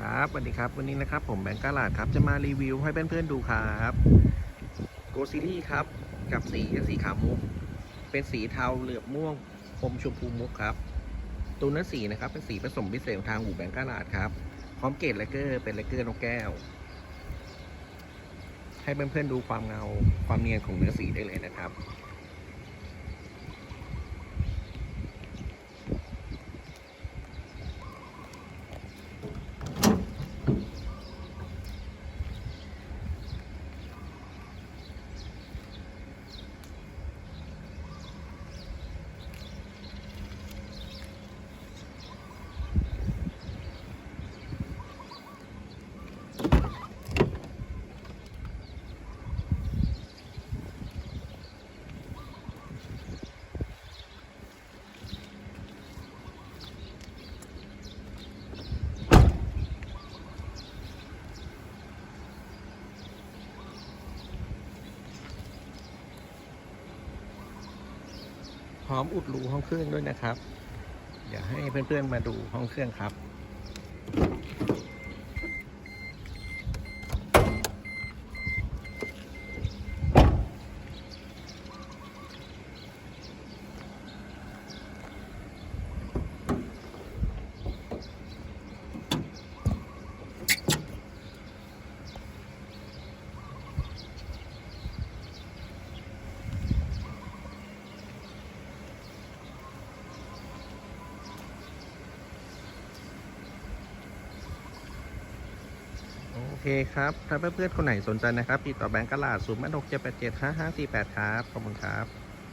ครับสวัสดีครับวันนี้นะครับผมแบงก์กาลาดครับจะมารีวิวให้เพื่อนๆดูครับโกซีรีครับกับสีสีขาวมุก เป็นสีเทาเหลือบม่วงอมชมพูมุกครับตัวเนื้อสีนะครับเป็นสีผสมพิเศษของทางหูแบงก์กาลาดครับพร้อมเกรดเลเกอร์เป็นเลเกอร์นกแก้ว ให้เพื่อนๆดูความเงาความเนียนของเนื้อสีได้เลยนะครับ พร้อมอุดรูห้องเครื่องด้วยนะครับ เดี๋ยวให้เพื่อนๆมาดูห้องเครื่องครับ เคครับ ถ้าเพื่อนๆคนไหนสนใจนะครับติดต่อแบงก์กลาดศูนย์แปดหกเจ็ดแปดเจ็ดห้าห้าสี่แปดครับ ขอบคุณครับ